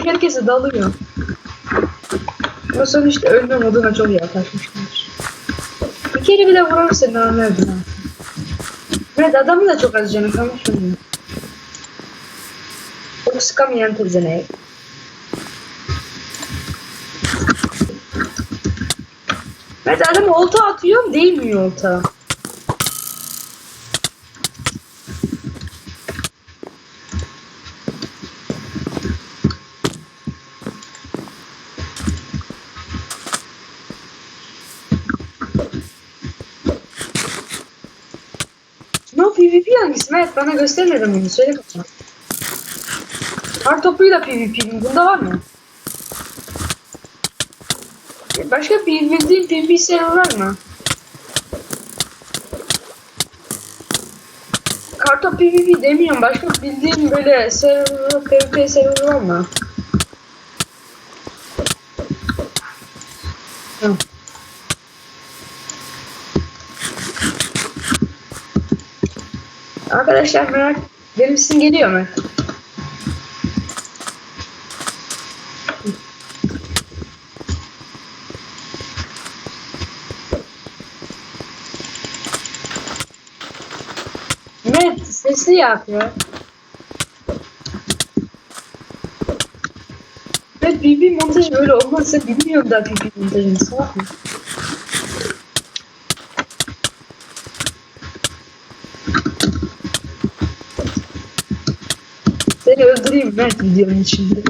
Direkt herkese dalıyor. Ama sonra işte ölme moduna çok yaklaşmışlar. Bir kere bile vurursa normaldir ha. Evet adamın da çok az canı kalmış onun. Çok sıkamayan tezeneği. Evet adam olta atıyorum değmiyor olta. PvP hangisi? Mert bana göstermedin bunu. Söyle bakalım. Kar topuyla PvP mi? Bunda var mı? Başka bir bildiğin PvP server var mı? Kartop PvP demiyorum. Başka bildiğin böyle server, PvP server var mı? Hı. Arkadaşlar merak benim sesim geliyor mu? Evet, sesli yap ya. Evet, BB montaj böyle olmazsa bilmiyorum da BB montajını salak mı? Seni öldüreyim Mert videonun içinde.